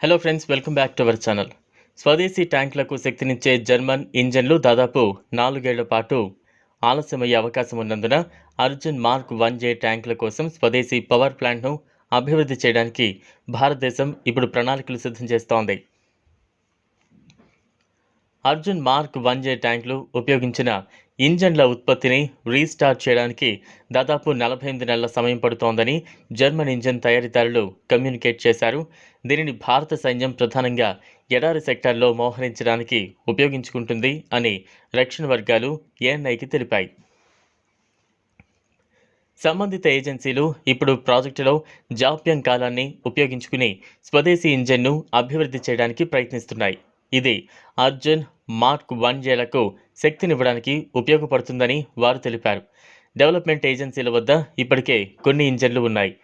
Hello friends welcome back to our channel స్వదేశీ ట్యాంకులకు శక్తినిచ్చే జర్మన్ ఇంజన్లు దాదాపు నాలుగేళ్ళ పాటు ఆలస్యమయ్యే అవకాశం ఉన్నందున అర్జున్ మార్క్ వన్ జే ట్యాంకుల కోసం స్వదేశీ పవర్ ప్లాంట్ను అభివృద్ధి చేయడానికి భారతదేశం ఇప్పుడు ప్రణాళికలు సిద్ధం చేస్తోంది. అర్జున్ మార్క్ వన్ జే ట్యాంకులు ఉపయోగించిన ఇంజన్ల ఉత్పత్తిని రీస్టార్ట్ చేయడానికి దాదాపు నలభై ఎనిమిది నెలల సమయం పడుతోందని జర్మన్ ఇంజన్ తయారీదారులు కమ్యూనికేట్ చేశారు. దీనిని భారత సైన్యం ప్రధానంగా ఎడారి సెక్టార్లో మోహరించడానికి ఉపయోగించుకుంటుంది అని రక్షణ వర్గాలు ఏఎన్ఐకి తెలిపాయి. సంబంధిత ఏజెన్సీలు ఇప్పుడు ప్రాజెక్టులో జాప్యం కాలాన్ని ఉపయోగించుకుని స్వదేశీ ఇంజన్ను అభివృద్ధి చేయడానికి ప్రయత్నిస్తున్నాయి. ఇది అర్జున్ మార్క్ వన్ జేలకు శక్తినివ్వడానికి ఉపయోగపడుతుందని వారు తెలిపారు. డెవలప్మెంట్ ఏజెన్సీల వద్ద ఇప్పటికే కొన్ని ఇంజన్లు ఉన్నాయి.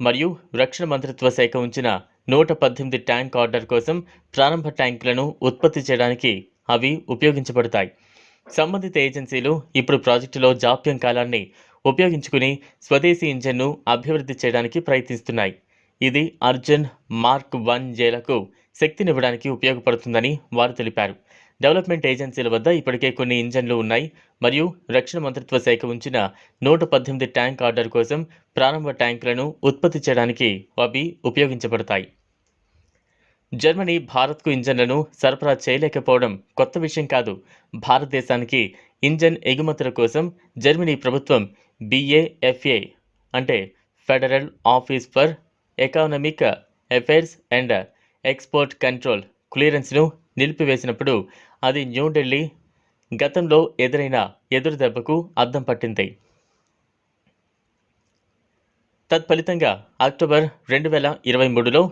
మరియు రక్షణ మంత్రిత్వ శాఖ ఉంచిన నూట పద్దెనిమిది ట్యాంక్ ఆర్డర్ కోసం ప్రారంభ ట్యాంకులను ఉత్పత్తి చేయడానికి అవి ఉపయోగించబడతాయి. సంబంధిత ఏజెన్సీలు ఇప్పుడు ప్రాజెక్టులో జాప్యం కాలాన్ని ఉపయోగించుకుని స్వదేశీ ఇంజన్ను అభివృద్ధి చేయడానికి ప్రయత్నిస్తున్నాయి. ఇది అర్జున్ మార్క్ వన్ జేలకు శక్తినివ్వడానికి ఉపయోగపడుతుందని వారు తెలిపారు. డెవలప్మెంట్ ఏజెన్సీల వద్ద ఇప్పటికే కొన్ని ఇంజన్లు ఉన్నాయి. మరియు రక్షణ మంత్రిత్వ శాఖ ఉంచిన నూట పద్దెనిమిది ట్యాంక్ ఆర్డర్ కోసం ప్రారంభ ట్యాంకులను ఉత్పత్తి చేయడానికి అవి ఉపయోగించబడతాయి. జర్మనీ భారత్కు ఇంజన్లను సరఫరా చేయలేకపోవడం కొత్త విషయం కాదు. భారతదేశానికి ఇంజన్ ఎగుమతుల కోసం జర్మనీ ప్రభుత్వం బిఏఎఫ్ఏ అంటే federal office for economic affairs and export control క్లియరెన్స్ను నిలిపివేసినప్పుడు అది న్యూఢిల్లీ గతంలో ఎదురైన ఎదురు దెబ్బకు అద్దం పట్టింది. తత్ఫలితంగా అక్టోబర్ రెండు వేల ఇరవై మూడులో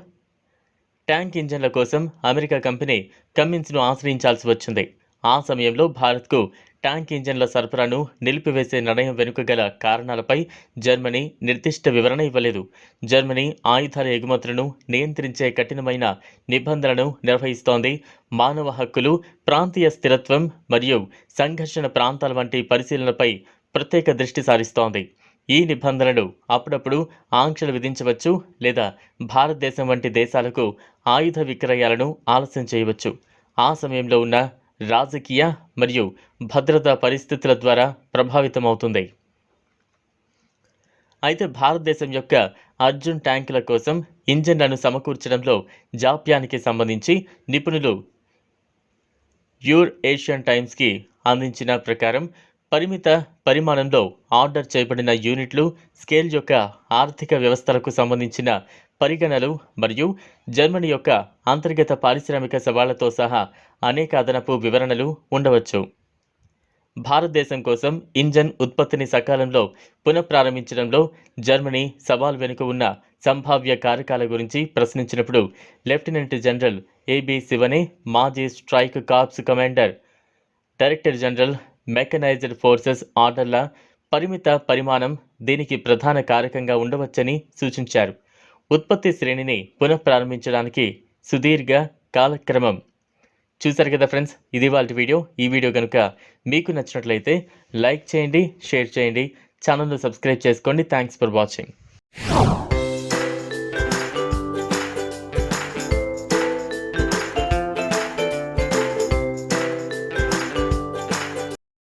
ట్యాంక్ ఇంజన్ల కోసం అమెరికా కంపెనీ కమ్మిన్స్ను ఆశ్రయించాల్సి వచ్చింది. ఆ సమయంలో భారత్కు ట్యాంక్ ఇంజన్ల సరఫరాను నిలిపివేసే నిర్ణయం వెనుక గల కారణాలపై జర్మనీ నిర్దిష్ట వివరణ ఇవ్వలేదు. జర్మనీ ఆయుధాల ఎగుమతులను నియంత్రించే కఠినమైన నిబంధనలను నిర్వహిస్తోంది. మానవ హక్కులు ప్రాంతీయ స్థిరత్వం మరియు సంఘర్షణ ప్రాంతాల వంటి పరిశీలనపై ప్రత్యేక దృష్టి సారిస్తోంది. ఈ నిబంధనలు అప్పుడప్పుడు ఆంక్షలు విధించవచ్చు లేదా భారతదేశం వంటి దేశాలకు ఆయుధ విక్రయాలను ఆలస్యం చేయవచ్చు. ఆ సమయంలో ఉన్న రాజకీయ మరియు భద్రతా పరిస్థితుల ద్వారా ప్రభావితమవుతుంది. అయితే భారతదేశం యొక్క అర్జున్ ట్యాంకుల కోసం ఇంజన్లను సమకూర్చడంలో జాప్యానికి సంబంధించి నిపుణులు యూర్ ఏషియన్ టైమ్స్కి అందించిన ప్రకారం పరిమిత పరిమాణంలో ఆర్డర్ చేయబడిన యూనిట్లు స్కేల్ యొక్క ఆర్థిక వ్యవస్థలకు సంబంధించిన పరిగణనలు మరియు జర్మనీ యొక్క అంతర్గత పారిశ్రామిక సవాళ్ళతో సహా అనేక అదనపు వివరణలు ఉండవచ్చు. భారతదేశం కోసం ఇంజన్ ఉత్పత్తిని సకాలంలో పునఃప్రారంభించడంలో జర్మనీ సవాల్ వెనుక ఉన్న సంభావ్య కారకాల గురించి ప్రశ్నించినప్పుడు lieutenant general A B Shivane మాజీ strike corps commander director general mechanised forces ఆర్డర్ల పరిమిత పరిమాణం దీనికి ప్రధాన కారకంగా ఉండవచ్చని సూచించారు. ఉత్పత్తి శ్రేణిని పునఃప్రారంభించడానికి సుదీర్ఘ కాలక్రమం. చూసారు కదా ఫ్రెండ్స్ ఇది వాళ్ళ వీడియో. ఈ వీడియో కనుక మీకు నచ్చినట్లయితే లైక్ చేయండి షేర్ చేయండి. ఛానల్ను సబ్స్క్రైబ్ చేసుకోండి. Thanks for watching